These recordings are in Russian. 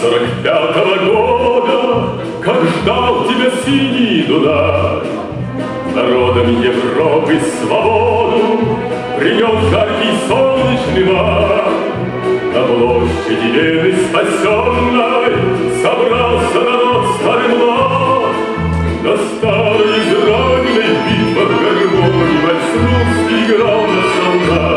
сорок пятого года, Как ждал тебя синий Дуна. Народом Европы свободу Принес жаркий солнечный май. На площади Лены спасенной Собрался народ старый млад. На старой израненной битвах гармонии Вальс русский играл на солдат.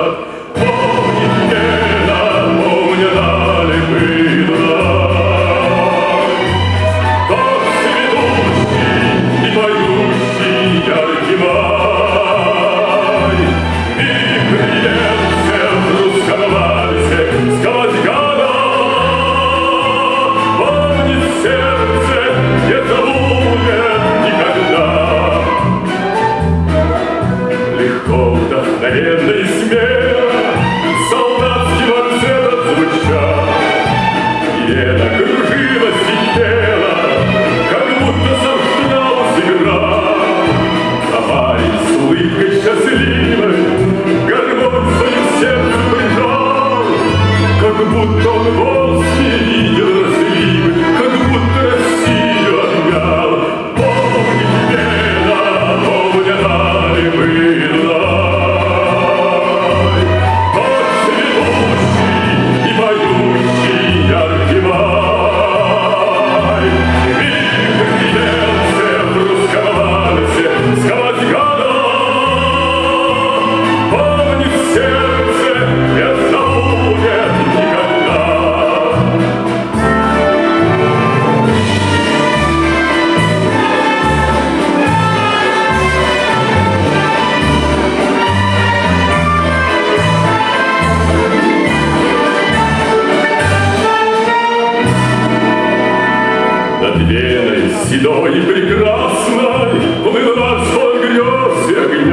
Веной седой и прекрасной Уплыла соль грез всех